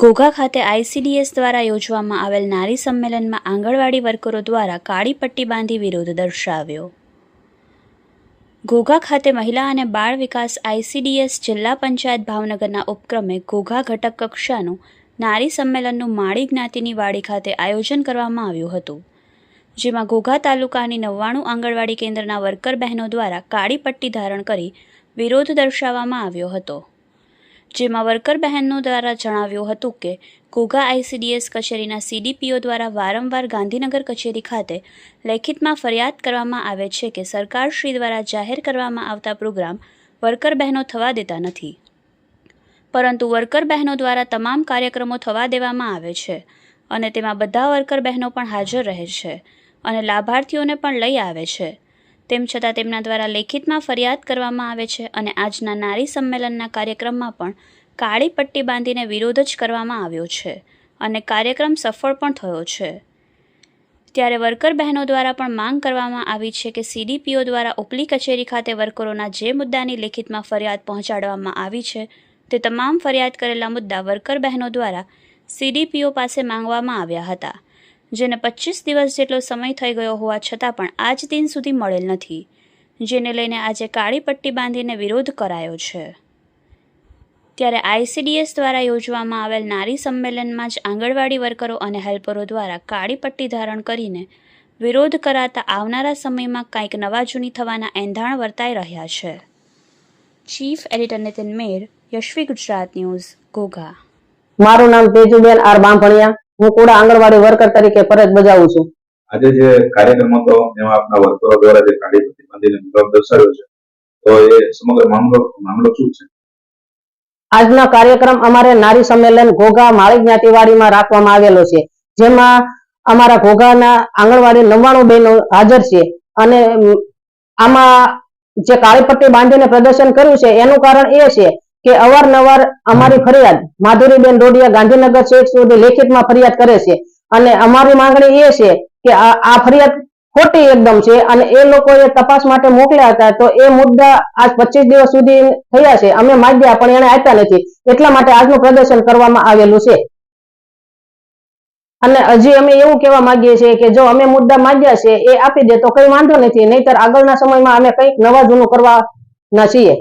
ઘોઘા ખાતે આઈસીડીએસ દ્વારા યોજવામાં આવેલ નારી સંમેલનમાં આંગણવાડી વર્કરો દ્વારા કાળી પટ્ટી બાંધી વિરોધ દર્શાવ્યો. ઘોઘા ખાતે મહિલા અને બાળ વિકાસ આઈસીડીએસ જિલ્લા પંચાયત ભાવનગરના ઉપક્રમે ઘોઘા ઘટક કક્ષાનું નારી સંમેલનનું માળી જ્ઞાતિની વાડી ખાતે આયોજન કરવામાં આવ્યું હતું. જેમાં ઘોઘા તાલુકાની નવ્વાણું આંગણવાડી કેન્દ્રના વર્કર બહેનો દ્વારા કાળી પટ્ટી ધારણ કરી વિરોધ દર્શાવવામાં આવ્યો હતો. જેમાં વર્કર બહેનો દ્વારા જણાવ્યું હતું કે, ઘોઘા આઈસીડીએસ કચેરીના સીડીપીઓ દ્વારા વારંવાર ગાંધીનગર કચેરી ખાતે લેખિતમાં ફરિયાદ કરવામાં આવે છે કે સરકારશ્રી દ્વારા જાહેર કરવામાં આવતા પ્રોગ્રામ વર્કર બહેનો થવા દેતા નથી. પરંતુ વર્કર બહેનો દ્વારા તમામ કાર્યક્રમો થવા દેવામાં આવે છે અને તેમાં બધા વર્કર બહેનો પણ હાજર રહે છે અને લાભાર્થીઓને પણ લઈ આવે છે. તેમ છતાં તેમના દ્વારા લેખિતમાં ફરિયાદ કરવામાં આવે છે અને આજના નારી સંમેલનના કાર્યક્રમમાં પણ કાળી પટ્ટી બાંધીને વિરોધ જ કરવામાં આવ્યો છે અને કાર્યક્રમ સફળ પણ થયો છે. ત્યારે વર્કર બહેનો દ્વારા પણ માંગ કરવામાં આવી છે કે સીડીપીઓ દ્વારા ઉપલી કચેરી ખાતે વર્કરોના જે મુદ્દાની લેખિતમાં ફરિયાદ પહોંચાડવામાં આવી છે તે તમામ ફરિયાદ કરેલા મુદ્દા વર્કર બહેનો દ્વારા સીડીપીઓ પાસે માંગવામાં આવ્યા હતા. જેને પચીસ દિવસ જેટલો સમય થઈ ગયો હોવા છતાં પણ આજ દિન સુધી મળેલ નથી, જેને લઈને આજે કાળી પટ્ટી બાંધીને વિરોધ કરાયો છે. ત્યારે આઈસીડીએસ દ્વારા યોજવામાં આવેલ નારી સંમેલનમાં જ આંગણવાડી વર્કરો અને હેલ્પરો દ્વારા કાળી પટ્ટી ધારણ કરીને વિરોધ કરાતા આવનારા સમયમાં કંઈક નવા જૂની થવાના એંધાણ વર્તાઈ રહ્યા છે. Chief editor Nitin Mer, Yashvi Gujarat news Ghogha મારું નામ તેજુબેન આર બાંભણિયા. હું કુડા આંગણવાડી વર્કર તરીકે ફરજ બજાવું છું. આજે જે કાર્યક્રમ હતો એમાં આપના વર્કરો દ્વારા જે કાળી પ્રતિબંધીને વિરોધ દર્શાવ્યો છે તો એ સમગ્ર મામલો મામલો શું છે? આજનો કાર્યક્રમ અમારે નારી સંમેલન ઘોઘા માળી જ્ઞાતિવાડીમાં રાખવામાં આવેલો છે. જેમાં અમારા ઘોઘાના આંગણવાડી નવ્વાણું બહેનો હાજર છે અને આમાં જે કાળી પટ્ટી બાંધીને પ્રદર્શન કર્યું છે એનું કારણ એ છે કે અવારનવાર અમારી ફરિયાદ માધુરીબેન રોડિયા ગાંધીનગર શેખ સુધી લેખિતમાં ફરિયાદ કરે છે. અને અમારી માંગણી એ છે કે આ ફરિયાદ ખોટી એકદમ છે અને એ લોકોએ તપાસ માટે મોકલ્યા હતા તો એ મુદ્દા આજ પચીસ દિવસ સુધી થયા છે. અમે માગ્યા પણ એને આપ્યા નથી. એટલા માટે આજનું પ્રદર્શન કરવામાં આવેલું છે. અને હજી અમે એવું કહેવા માંગીએ છીએ કે જો અમે મુદ્દા માંગ્યા છે એ આપી દે તો કઈ વાંધો નથી. નહીતર આગળના સમયમાં અમે કંઈક નવા જૂનું કરવાના છીએ.